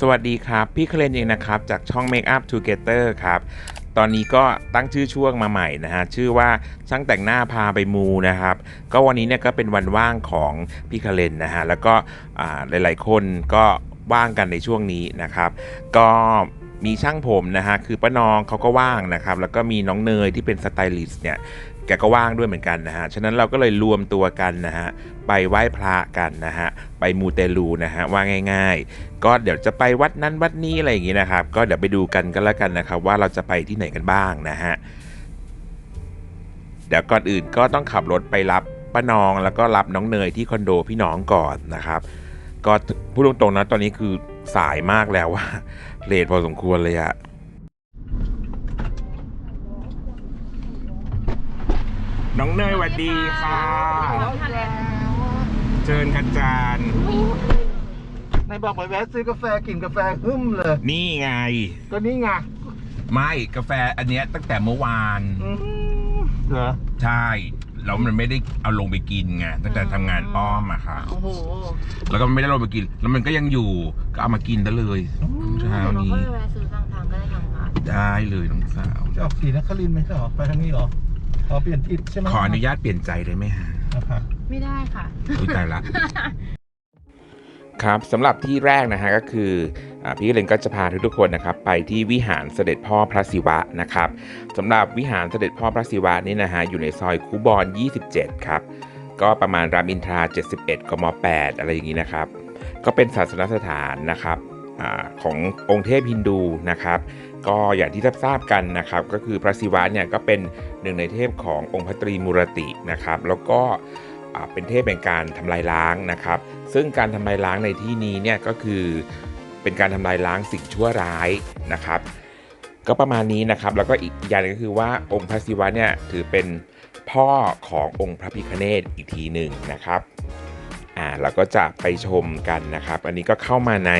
สวัสดีครับ พี่เคลนเองนะครับ จากช่อง Make Up Together ครับ ตอนนี้ก็ตั้งชื่อช่วงมาใหม่นะฮะ ชื่อว่าช่างแต่งหน้าพาไปมูนะครับ ก็วันนี้เนี่ยก็เป็นวันว่างของพี่เคลนนะฮะ แล้วก็หลาย ๆ คนก็ว่างกันในช่วงนี้นะครับ ก็มีช่างผมนะฮะ คือป้านองเขาก็ว่างนะครับ แล้วก็มีน้องเนยที่เป็นสไตลิสต์เนี่ยแกก็ว่างด้วยเหมือนกันนะฮะ ฉะนั้นเราก็เลยรวมตัวกันนะฮะ ไปไหว้พระกันนะฮะไปมูเตลูนะฮะว่าง่ายๆ ก็เดี๋ยวจะไปวัดนั้นวัดนี้อะไรอย่างงี้นะครับ ก็เดี๋ยวไปดูกันก็แล้วกันนะครับ ว่าเราจะไปที่ไหนกันบ้างนะฮะเดี๋ยวก่อนอื่นก็ต้องขับรถไปรับป้านองแล้วก็รับน้องเนยที่คอนโดพี่น้องก่อนนะครับ ก็พูดตรงๆนะตอนนี้คือสายมากแล้วว่าเลทพอสมควรเลยอะน้องเนยสวัสดีค่ะ เชิญคันจานในบอกไปแวะซื้อกาแฟกินกาแฟหึ่มเลย นี่ไง ก็นี่ไงไม่กาแฟอันเนี้ยตั้งแต่เมื่อวาน อืมเหรอ ใช่แล้วมันไม่ได้เอาลงไปกินไงตั้งแต่ทำงานอ้อมอะค่ะ โอ้โหแล้วก็ไม่ได้ลงไปกิน แล้วมันก็ยังอยู่ก็เอามากินได้เลยเช้าเรานี้ก็เลยแวะซื้อทางทางก็ได้ทางผ่านได้เลยน้องสาวจะออกสีนครินทร์ไหมเหรอไปทางนี้เหรอ ขอเปลี่ยนทิศใช่ไหมขออนุญาตเปลี่ยนใจได้ไหมฮะนะครับไม่ได้ค่ะ อุ้ยตายละ ครับสำหรับที่แรกนะฮะก็คืออาพี่เลนก็จะพาทุกๆคนนะครับ ไปที่วิหารเสด็จพ่อพระศิวะนะครับสำหรับวิหารเสด็จพ่อพระศิวะนี่นะฮะอยู่ในซอยคูบอน 27 ครับ ก็ประมาณรามอินทรา 71กม8อะไรอย่างนี้นะครับ ก็เป็นศาสนสถานนะครับอาขององค์เทพฮินดูนะครับ ก็อย่างที่ทราบกันนะครับก็คือพระศิวะเนี่ยก็เป็นหนึ่งในเทพขององค์พระตรีมูรตินะครับ แล้วก็เป็นเทพแห่งการทำลายล้างนะครับ ซึ่งการทำลายล้างในที่นี้เนี่ยก็คือเป็นการทำลายล้างสิ่งชั่วร้ายนะครับ ก็ประมาณนี้นะครับ แล้วก็อีกอย่างหนึงก็คือว่าองค์พระศิวะเนี่ยถือเป็นพ่อขององค์พระพิฆเนศอีกทีหนึ่งนะครับอ่าเราก็จะไปชมกันนะครับ อันนี้ก็เข้ามาใน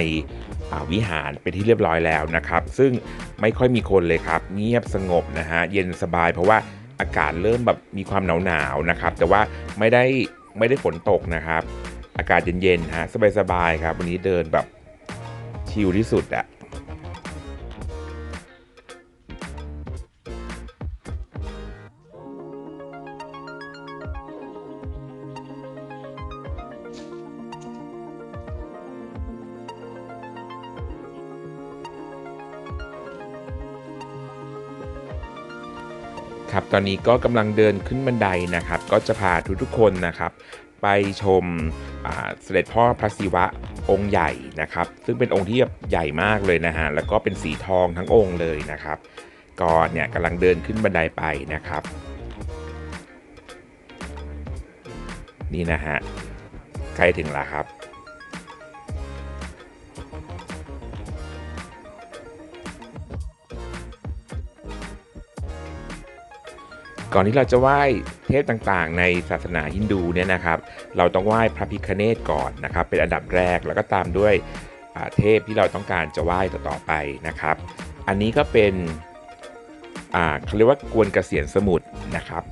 วิหารเป็นที่เรียบร้อยแล้วนะครับ ซึ่งไม่ค่อยมีคนเลยครับ เงียบสงบนะฮะเย็นสบายเพราะว่าอากาศเริ่มแบบมีความหนาวหนาวนะครับ แต่ว่าไม่ได้ไม่ได้ฝนตกนะครับ อากาศเย็นๆฮะสบายๆครับ วันนี้เดินแบบชิลที่สุดอะ ครับตอนนี้ก็กำลังเดินขึ้นบันไดนะครับ ก็จะพาทุกๆคนนะครับ ไปชมเสด็จพ่อพระศิวะองค์ใหญ่นะครับ ซึ่งเป็นองค์ที่ใหญ่มากเลยนะฮะแล้วก็เป็นสีทองทั้งองค์เลยนะครับก็เนี่ยกำลังเดินขึ้นบันไดไปนะครับ นี่นะฮะใกล้ถึงแล้วครับ ก่อนที่เราจะไหว้เทพต่างๆ ในศาสนาฮินดูเนี่ยนะครับ เราต้องไหว้พระพิฆเนศก่อนนะครับ เป็นอันดับแรกแล้วก็ตามด้วยเทพที่เราต้องการจะไหว้ต่อๆไปนะครับ อันนี้ก็เป็นเขาเรียกว่ากวนเกษียณสมุทรนะครับ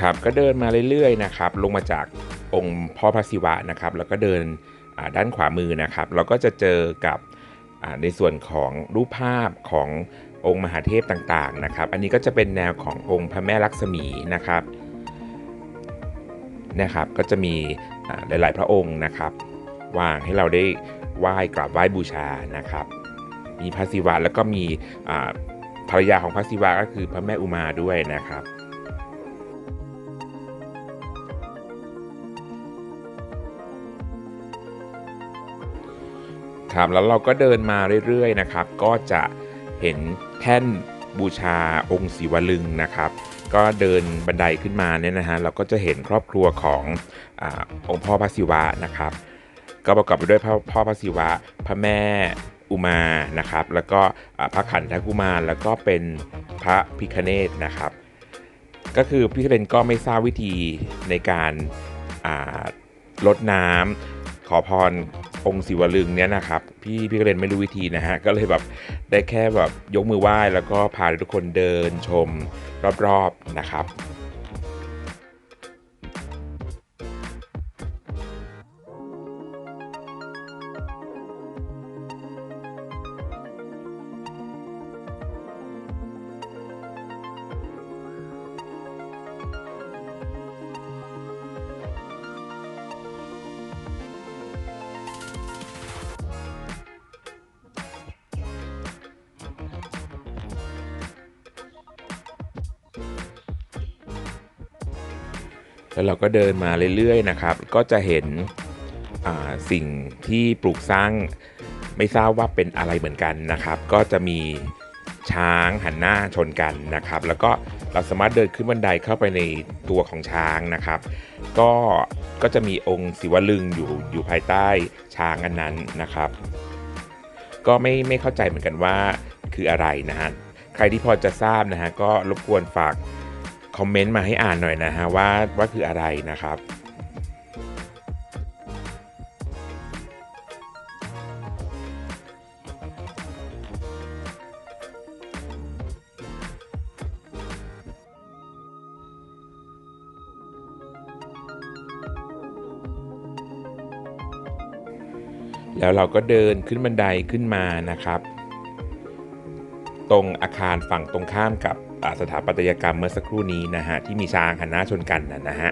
ครับก็เดินมาเรื่อยๆนะครับ ลงมาจากองค์พ่อพระศิวะนะครับ แล้วก็เดินด้านขวามือนะครับ เราก็จะเจอกับ ในส่วนของรูปภาพขององค์มหาเทพต่างๆนะครับ อันนี้ก็จะเป็นแนวขององค์พระแม่ลักษมีนะครับนะครับก็จะมีหลาย ๆ พระองค์นะครับวางให้เราได้ไหว้กราบไหว้บูชานะครับ มีพระศิวะแล้วก็มีภรรยาของพระศิวะก็คือพระแม่อุมาด้วยนะครับ ครับ แล้วเราก็เดินมาเรื่อยๆนะครับ ก็จะเห็นแท่นบูชาองค์ศิวลึงนะครับ ก็เดินบันไดขึ้นมาเนี่ยนะฮะเราก็จะเห็นครอบครัวของอองค์พ่อพระศิวะนะครับ ก็ประกอบไปด้วยพ่อพ่อพระศิวะ พระแม่อุมานะครับ แล้วก็พระขันธกุมารแล้วก็เป็นพระพิคเนตนะครับ ก็คือพี่เคเรนก็ไม่ทราบวิธีในการลดน้ำขอพร องค์ศิวลึงเนี่ยนะครับ พี่พี่ก็เรนไม่รู้วิธีนะฮะ ก็เลยแบบได้แค่แบบยกมือไหว้แล้วก็พาทุกคนเดินชมรอบๆนะครับ เราก็เดินมาเรื่อยๆนะครับ ก็จะเห็นสิ่งที่ปลูกสร้างไม่ทราบว่าเป็นอะไรเหมือนกันนะครับ ก็จะมีช้างหันหน้าชนกันนะครับ แล้วก็เราสามารถเดินขึ้นบันไดเข้าไปในตัวของช้างนะครับ ก็ก็จะมีองค์ศิวลึงอยู่อยู่ภายใต้ช้างอันนั้นนะครับ ก็ไม่ไม่เข้าใจเหมือนกันว่าคืออะไรนะฮะใครที่พอจะทราบนะฮะก็รบกวนฝาก คอมเมนต์มาให้อ่านหน่อยนะฮะว่าว่าคืออะไรนะครับแล้วเราก็เดินขึ้นบันไดขึ้นมานะครับ ตรงอาคารฝั่งตรงข้ามกับ สถาปัตยกรรมเมื่อสักครู่นี้นะฮะที่มีช้างหันหน้าชนกันนะฮะ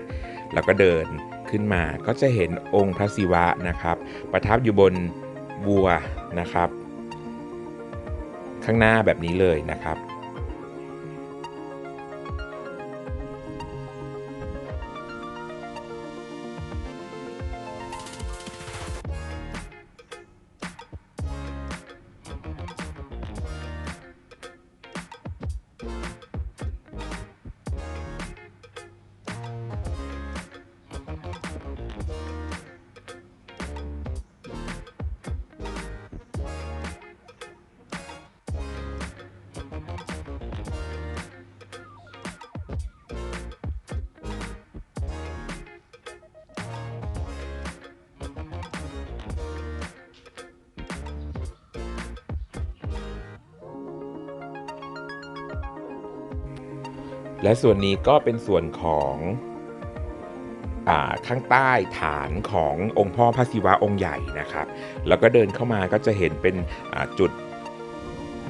แล้วก็เดินขึ้นมาก็จะเห็นองค์พระศิวะนะครับ ประทับอยู่บนวัวนะครับ ข้างหน้าแบบนี้เลยนะครับ และส่วนนี้ก็เป็นส่วนของอข้างใต้ฐานขององค์พ่อพระศิวะองค์ใหญ่นะครับ แล้วก็เดินเข้ามาก็จะเห็นเป็นจุด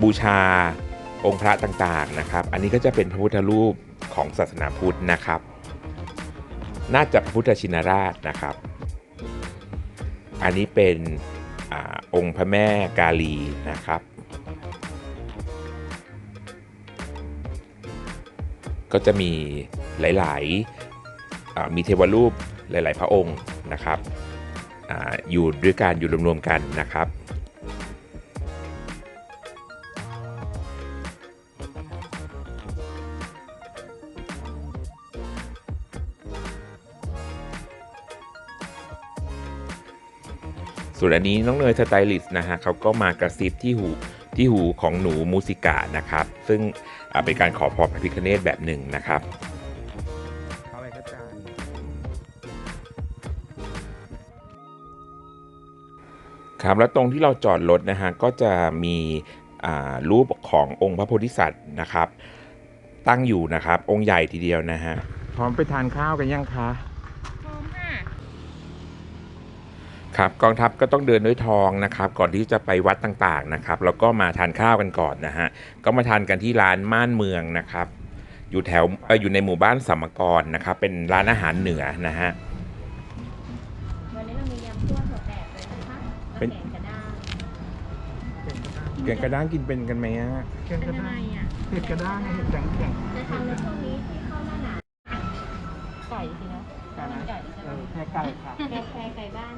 บูชาองค์พระต่างๆนะครับ อันนี้ก็จะเป็นพระพุทธรูปของศาสนาพุทธนะครับ น่าจะพระพุทธชินราชนะครับ อันนี้เป็นอองค์พระแม่กาลีนะครับ ก็จะมีหลายๆมีเทวรูปหลาย ๆ พระองค์นะครับออยู่ด้วยกันอยู่รวมๆกันนะครับส่วนอันนี้น้องเนยสไตลิสต์นะฮะเขาก็มากระซิบที่หู ที่หูของหนูมูสิกานะครับ ซึ่งเป็นการขอพรพระพิคเนตแบบหนึ่งนะครับครับแล้วตรงที่เราจอดรถนะฮะก็จะมีรูปขององค์พระโพธิสัตว์นะครับ ตั้งอยู่นะครับ องค์ใหญ่ทีเดียวนะฮะพร้อมไปทานข้าวกันยังคะ พร้อมค่ะ ครับกองทัพก็ต้องเดินด้วยทองนะครับก่อนที่จะไปวัดต่างๆนะครับแล้วก็มาทานข้าวกันก่อนนะฮะก็มาทานกันที่ร้านม่านเมืองนะครับ อยู่แถวเอ่ออยู่ในหมู่บ้านสัมมกรนะครับเป็นร้านอาหารเหนือนะฮะวันนี้เรามียำคั่วถั่วแดดเลยนะคะเป็นแกงกระด้างแกงกระด้างกินเป็นกันไหมฮะเห็ดเป็กนระอะไรด้างอะเห็ดกระด้างเห็ดแข็งแข็งจะทำในช่วงนี้ที่เข้าหน้าหนาวไก่สินะเป็นไก่ใช่ไหเอมอแค่ไก่ค่ะแกงแครไก่บ้าน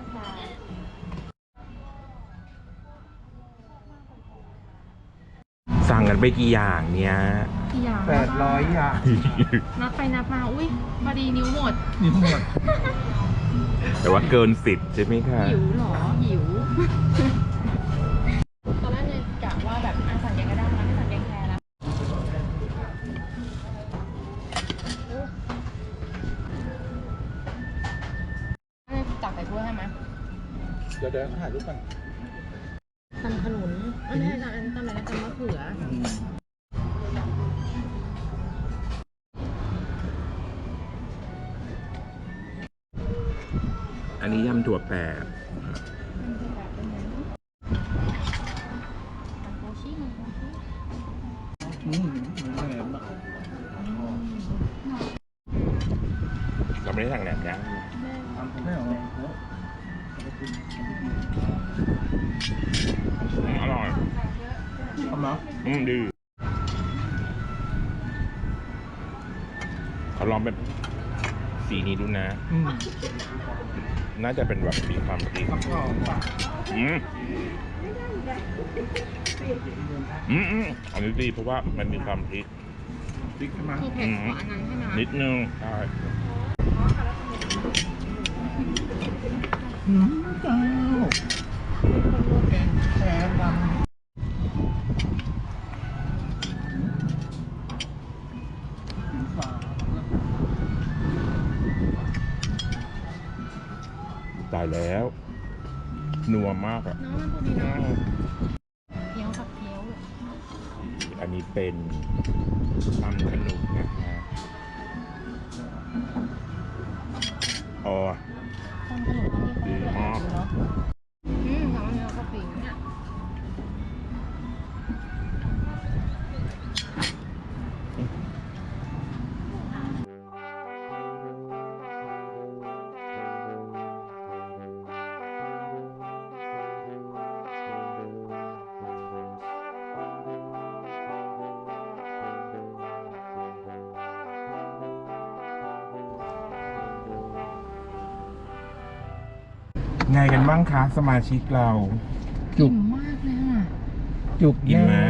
ไปกี่อย่างเนี่ยกี่อย่างแปดร้อยอย่าง นับไปนับมา อุ้ยพอดีนิ้วหมดนี่หมด แต่ว่าเกินสิบใช่ไหมคะหิวเหรอ หิว ตอนแรกเนี่ยกะว่าแบบอาสั่งแกงกระด้างนะไม่สั่งแกงแครแล้วเอ้ยตักใส่ถ้วยให้ไหมเดี๋ยวเดี๋ยวถ่ายรูปก่อนตำขนุน อันนี้ตำอันนี้ตำอะไรนะตำมะเขืออันนี้ยำถั่วแปบ มาอืมดีเขาลองเป็นสีนี้ดูนะอืมน่าจะเป็นแบบมีความพริกฟักทองอืมอืมอืมอันนี้ดีเพราะว่ามันมีความพริกพริกใช่ไหมคือเผ็ดกว่าอันนั้นใช่ไหมคะนิดนึงใช่อืมเจ้าแกงแครดำ อันนี้เป็นตำขนุนนะฮะอ๋อตอนขนมที่เขาเปิดเนาะ บ้างคะสมาชิกเรา จุกอิ่มมากเลยอะจุกอิ่มไหมแน่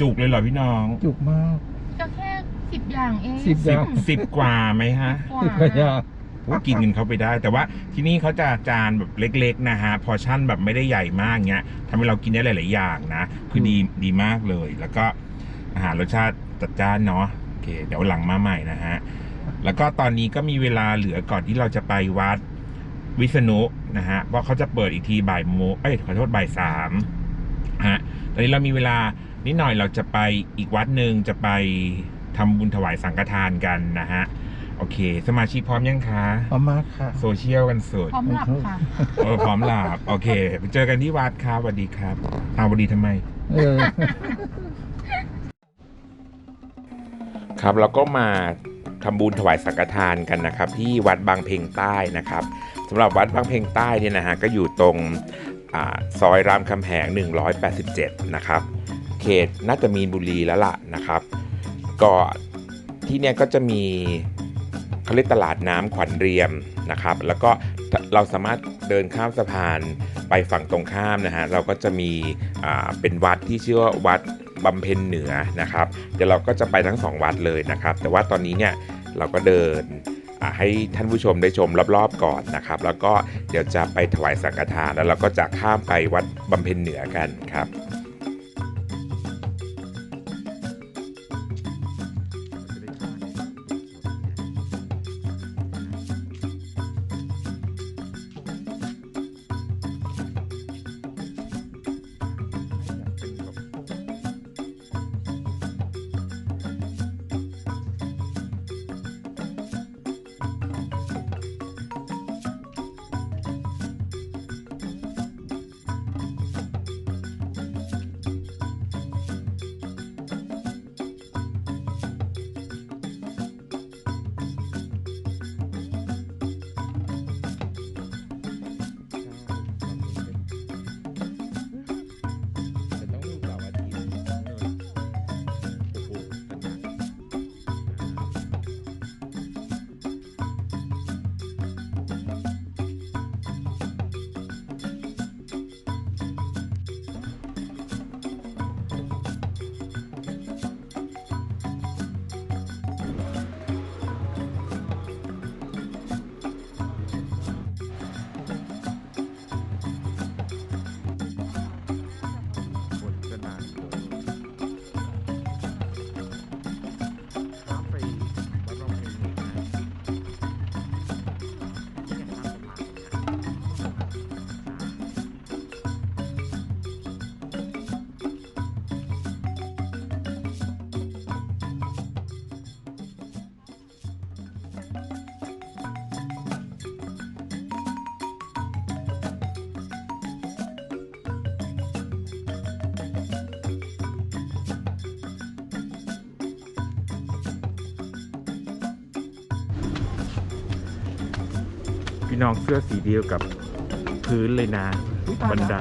จุกเลยเหรอพี่น้องจุกมาก ก็แค่สิบอย่างเองสิบสิบอย่าง สิบกว่าไหมฮะกว่าสิบกว่าอย่างว่ากินเงินเขาไปได้ แต่ว่าที่นี่เขาจะจานแบบเล็ก ๆ นะฮะพอชั่นแบบไม่ได้ใหญ่มากเงี้ยทำให้เรากินได้หลาย ๆ อย่างนะ คือดีดีมากเลย แล้วก็อาหารรสชาติจัดจ้านเนาะโอเค เดี๋ยวหลังมาใหม่นะฮะ แล้วก็ตอนนี้ก็มีเวลาเหลือก่อนที่เราจะไปวัด วิษณุนะฮะว่าเขาจะเปิดอีกทีบ่ายโมงเอ้ยขอโทษบ่ายสามฮะตอนนี้เรามีเวลานิดหน่อยเราจะไปอีกวัดหนึ่งจะไปทำบุญถวายสังฆทานกันนะฮะโอเค สมาชิกพร้อมยังคะพอมากค่ะ โซเชียลกันสุดพร้อมหลับค่ะเออพร้อมหลับโอเคไปเจอกันที่วัดครับสวัสดีครับเอาสวัสดีทำไมเออครับแล้วก็มา ทำบุญถวายสังฆทานกันนะครับ ที่วัดบางเพ็งใต้นะครับสำหรับวัดบางเพ็งใต้เนี่ยนะฮะก็อยู่ตรงอซอยรามคำแหง 187 นะครับ เขตน่าจะมีนบุรีแล้วล่ะนะครับ ก็ที่เนี่ยก็จะมีเขาเรียกตลาดน้ำขวัญเรียมนะครับ แล้วก็เราสามารถเดินข้ามสะพานไปฝั่งตรงข้ามนะฮะเราก็จะมีอ่าเป็นวัดที่ชื่อว่าวัด บำเพ็ญเหนือนะครับ เดี๋ยวเราก็จะไปทั้งสองวัดเลยนะครับ แต่ว่าตอนนี้เนี่ยเราก็เดินให้ท่านผู้ชมได้ชมรอบๆก่อนนะครับ แล้วก็เดี๋ยวจะไปถวายสังฆทานแล้วเราก็จะข้ามไปวัดบำเพ็ญเหนือกันครับ พี่น้องเสื้อสีเดียวกับพื้นเลยนะบันได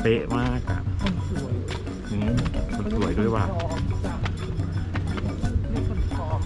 เป๊ะมากอะคนสวยอืมคนสวยด้วยว่ะนี่คนพร้อม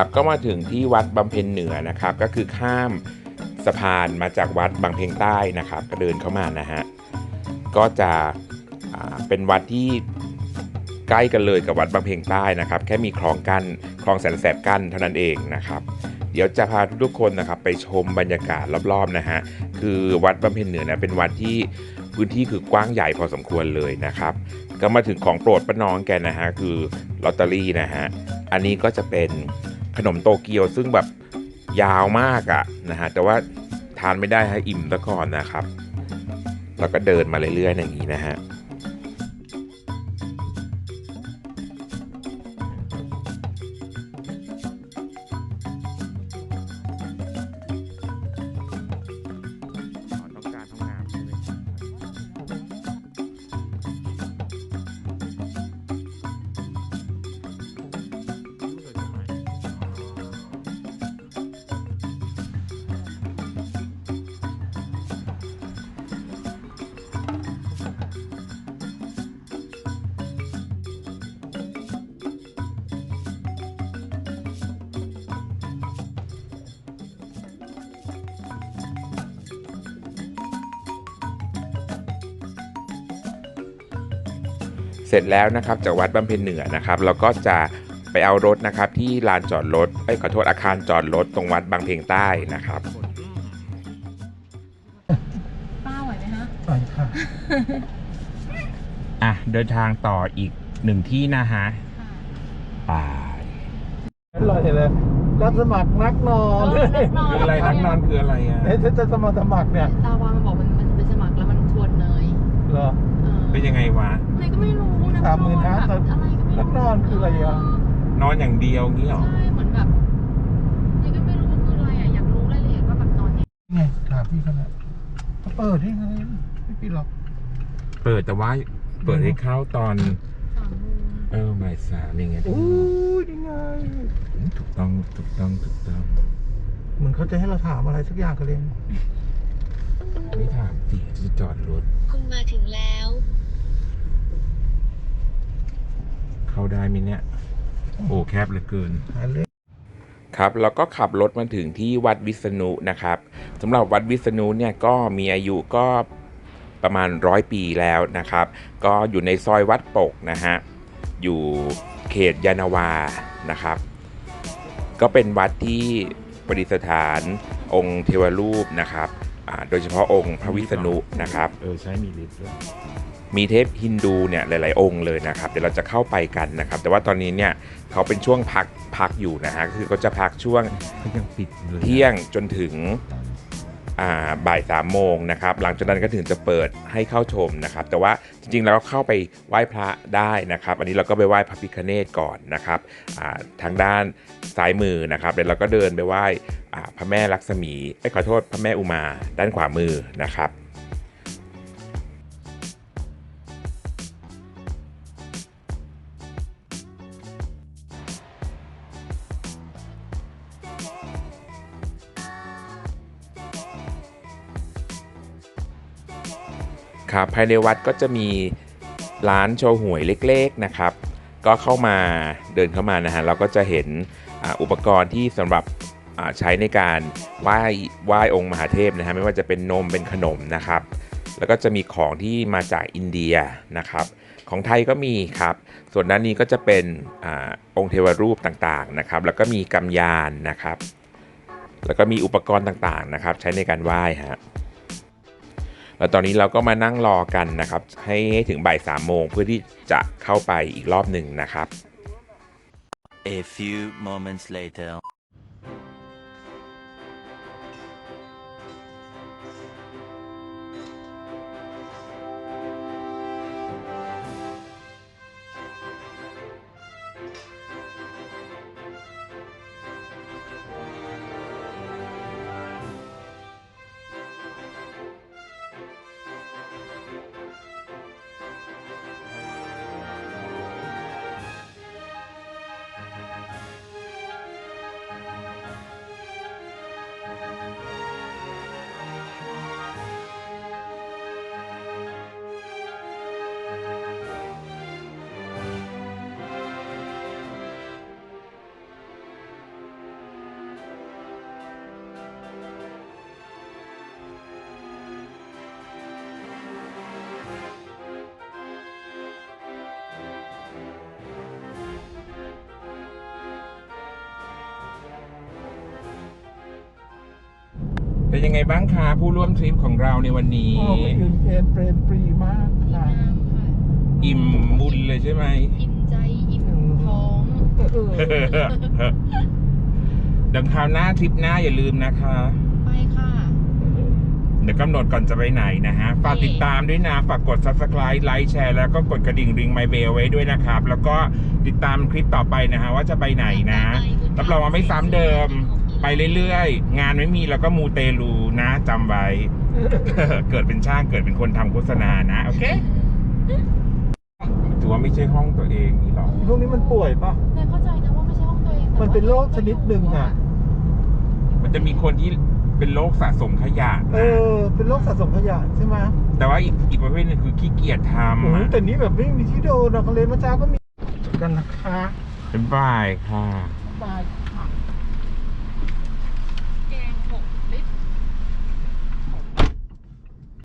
ครับ ก็มาถึงที่วัดบำเพ็ญเหนือนะครับ ก็คือข้ามสะพานมาจากวัดบางเพ็งใต้นะครับ ก็เดินเข้ามานะฮะก็จะเป็นวัดที่ใกล้กันเลยกับวัดบางเพ็งใต้นะครับ แค่มีคลองกั้นคลองแสนแสบกั้นเท่านั้นเองนะครับ เดี๋ยวจะพาทุกคนนะครับไปชมบรรยากาศรอบๆนะฮะคือวัดบำเพ็ญเหนือนะเป็นวัดที่พื้นที่คือกว้างใหญ่พอสมควรเลยนะครับ ก็มาถึงของโปรดป้าน้องแกนะฮะคือลอตเตอรี่นะฮะอันนี้ก็จะเป็น ขนมโตเกียวซึ่งแบบยาวมากอะนะฮะแต่ว่าทานไม่ได้ฮะอิ่มซะก่อนนะครับ แล้วก็เดินมาเรื่อยๆอย่างนี้นะฮะ เสร็จแล้วนะครับจากวัดบำเพ็ญเหนือนะครับเราก็จะไปเอารถนะครับที่ลานจอดรถเอ้ยขอโทษอาคารจอดรถตรงวัดบางเพ็งใต้นะครับป้าไหวไหมคะไปค่ะอะเดินทางต่ออีกหนึ่งที่นะฮะค่ะไปเราเห็นเลยรับสมัครนักนอนเออนักนอนคืออะไรนักนอนคืออะไรอะเอ๊ะถ้าจะสมัครสมัครเนี่ยตาวามันบอกมันมันไปสมัครแล้วมันชวนเนยเหรอเออเป็นยังไงวะ สามหมื่นห้าแบบอะไรก็ไม่รู้นักนอนคืออะไรอะนอนอย่างเดียวงี้หรอใช่เหมือนแบบเนยก็ไม่รู้ว่าคืออะไรอะอยากรู้รายละเอียดว่าแบบนอนเนี่ยไงถามพี่เขาแล้วเขาเปิดที่ไงไม่ปิดหรอกเปิดแต่ว่าเปิดให้เข้าตอนสามโมงเออบ่ายสามยังไงอู้ยนี่ไงถูกต้องถูกต้องถูกต้องเหมือนเขาจะให้เราถามอะไรสักอย่างกันเลยไม่ถามสิจะจอดรถคุณมาถึงแล้ว เข้าได้ไหมเนี่ย โอ้แคบเหลือเกินหาเรื่องครับแล้วก็ขับรถมาถึงที่วัดวิษณุนะครับสำหรับวัดวิษณุเนี่ยก็มีอายุก็ประมาณร้อยปีแล้วนะครับ ก็อยู่ในซอยวัดปกนะฮะอยู่เขตยานาวานะครับ ก็เป็นวัดที่ประดิษฐานองค์เทวรูปนะครับอ่า โดยเฉพาะองค์พระวิษณุนะครับ เออใช้มีลิฟต์ด้วยมีเทพฮินดูเนี่ยหลาย ๆ องค์เลยนะครับเดี๋ยวเราจะเข้าไปกันนะครับ แต่ว่าตอนนี้เนี่ยเขาเป็นช่วงพักพักอยู่นะฮะคือเขาจะพักช่วงเขายังปิดเลยเที่ยงจนถึงอ่า บ่ายสามโมงนะครับหลังจากนั้นก็ถึงจะเปิดให้เข้าชมนะครับ แต่ว่าจริงๆแล้วก็เข้าไปไหว้พระได้นะครับ อันนี้เราก็ไปไหว้พระพิฆเนศก่อนนะครับทางด้านซ้ายมือนะครับเดี๋ยวเราก็เดินไปไหว้พระแม่ลักษมีไอ้ขอโทษพระแม่อุมาด้านขวามือนะครับ ครับภายในวัดก็จะมีร้านโชว์หวยเล็กๆนะครับ ก็เข้ามาเดินเข้ามานะฮะเราก็จะเห็นอุปกรณ์ที่สำหรับใช้ในการไหว้ไหว้องค์มหาเทพนะฮะไม่ว่าจะเป็นนมเป็นขนมนะครับ แล้วก็จะมีของที่มาจากอินเดียนะครับ ของไทยก็มีครับ ส่วนด้านนี้ก็จะเป็นอองค์เทวรูปต่างๆนะครับ แล้วก็มีกำยานนะครับ แล้วก็มีอุปกรณ์ต่างๆนะครับ ใช้ในการไหว้ฮะ แล้วตอนนี้เราก็มานั่งรอกันนะครับ ให้ถึงบ่ายสามโมงเพื่อที่จะเข้าไปอีกรอบหนึ่งนะครับ A few moments later. เป็นยังไงบ้างคะผู้ร่วมทริปของเราในวันนี้ โอ้อิ่มเอมเปรมปรีมากค่ะ อิ่มบุญเลยใช่ไหม อิ่มใจ อิ่มท้องดังคราวหน้าทริปหน้าอย่าลืมนะคะ ไปค่ะ เดี๋ยวกำหนดก่อนจะไปไหนนะฮะ ฝากติดตามด้วยนะ ฝากกด subscribe ไลค์แชร์แล้วก็กดกระดิ่งริงไมเบลไว้ด้วยนะครับ แล้วก็ติดตามคลิปต่อไปนะฮะว่าจะไปไหนนะ รับรองว่าไม่ซ้ำเดิม ไปเรื่อยๆ งานไม่มีแล้วก็มูเตลูนะจำไว้ เกิดเป็นช่างเกิดเป็นคนทำโฆษณานะ โอเคถือว่าไม่ใช่ห้องตัวเองนี่หรอพวกนี้มันป่วยปะเนยเข้าใจนะว่าไม่ใช่ห้องตัวเองแต่มันเป็นโรคชนิดหนึ่งอะมันจะมีคนที่เป็นโรคสะสมขยะเออ เป็นโรคสะสมขยะใช่ไหมแต่ว่าอีกอีกประเภทหนึงคือขี้เกียจทำโอ้ยอะแต่นี้แบบไม่มีที่โดนหรอกเลยเมื่อเช้าก็มีกันนะคะเป็นบายค่ะบายค